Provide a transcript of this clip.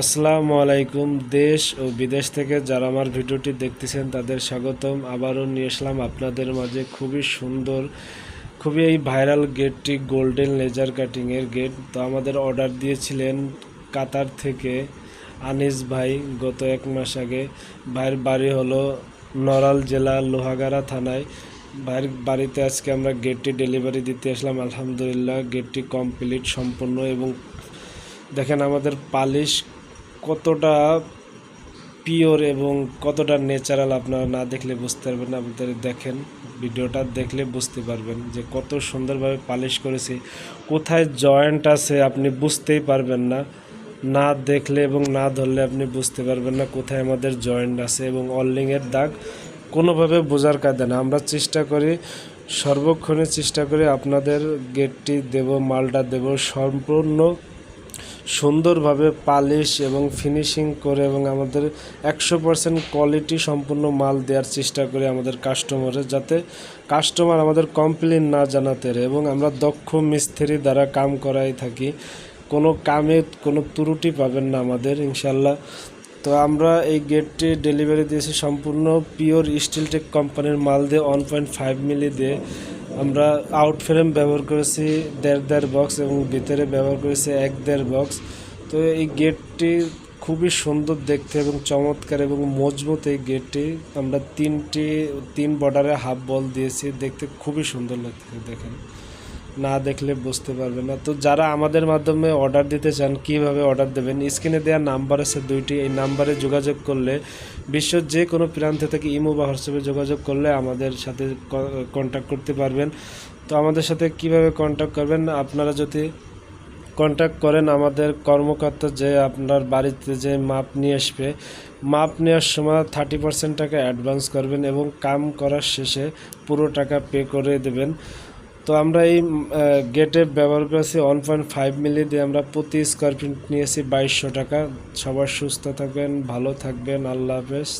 আসসালামু আলাইকুম, দেশ ও বিদেশ থেকে যারা আমার ভিডিওটি দেখতেছেন, তাদের স্বাগতম। আবারও নিয়ে আসলাম আপনাদের মাঝে খুবই সুন্দর, খুবই এই ভাইরাল গেটটি গোল্ডেন লেজার কাটিংয়ের গেট। তো আমাদের অর্ডার দিয়েছিলেন কাতার থেকে আনিস ভাই গত এক মাস আগে। ভাইয়ের বাড়ি হলো নড়াল জেলা লোহাগাড়া থানায়। ভাইয়ের বাড়িতে আজকে আমরা গেটটি ডেলিভারি দিতে আসলাম। আলহামদুলিল্লাহ, গেটটি কমপ্লিট, সম্পূর্ণ এবং দেখেন আমাদের পালিশ কতটা পিওর এবং কতটা ন্যাচারাল আপনারা না দেখলে বুঝতে পারবেন না আপনাদের দেখেন। ভিডিওটা দেখলে বুঝতে পারবেন যে কত সুন্দরভাবে পালিশ করেছি, কোথায় জয়েন্ট আছে আপনি বুঝতেই পারবেন না। না দেখলে এবং না ধরলে আপনি বুঝতে পারবেন না কোথায় আমাদের জয়েন্ট আছে এবং অল্লিংয়ের দাগ কোনোভাবে বোঝার কায়দা না। আমরা চেষ্টা করি, সর্বক্ষণে চেষ্টা করি আপনাদের গেটটি দেব, মালটা দেব, সম্পূর্ণ সুন্দরভাবে পালিশ এবং ফিনিশিং করে এবং আমাদের একশো পার্সেন্ট কোয়ালিটি সম্পূর্ণ মাল দেওয়ার চেষ্টা করি আমাদের কাস্টমারের যাতে কাস্টমার আমাদের কমপ্লেন না জানাতে এবং আমরা দক্ষ মিস্ত্রি দ্বারা কাম করাই থাকি। কোনো কামে কোনো ত্রুটি পাবেন না আমাদের ইনশাল্লাহ তো আমরা এই গেটটি ডেলিভারি দিয়েছি সম্পূর্ণ পিওর স্টিল টেক কোম্পানির মাল দিয়ে ওয়ান পয়েন্ট ফাইভ মিলি দিয়ে। আমরা আউট ফ্রেম ব্যবহার করেছি, দেড় দেড় বক্স এবং ভিতরে ব্যবহার করেছি এক দেড় বক্স তো এই গেটটি খুবই সুন্দর দেখতে এবং চমৎকার এবং মজবুত এই গেটটি আমরা তিনটি, তিন বর্ডারে হাফ বল দিয়েছি, দেখতে খুবই সুন্দর লাগছে দেখেন। না দেখলে বুঝতে পারবে না। তো যারা আমাদের মাধ্যমে অর্ডার দিতে চান, কীভাবে অর্ডার দেবেন স্ক্রিনে দেওয়া নাম্বার আছে দুইটি, এই নাম্বারে যোগাযোগ করলে বিশ্বের যে কোনো প্রান্ত থেকে ইমো বা হোয়াটসঅ্যাপে যোগাযোগ করলে আমাদের সাথে কন্ট্যাক্ট করতে পারবেন। তো আমাদের সাথে কীভাবে কন্ট্যাক্ট করবেন, আপনারা যদি কন্ট্যাক্ট করেন, আমাদের কর্মকর্তা যে আপনার বাড়িতে যে মাপ নিয়ে আসবে মাপ নেওয়ার সময় থার্টি পার্সেন্ট টাকা অ্যাডভান্স করবেন এবং কাম করার শেষে পুরো টাকা পে করে দেবেন। তো আমরা এই গেটে ব্যবহার করেছি ওয়ান পয়েন্ট ফাইভ মিলি দিয়ে আমরা প্রতি স্কোয়ার ফিট নিয়েছি বাইশশো টাকা। সবার সুস্থ থাকবেন, ভালো থাকবেন, আল্লাহ হাফেজ।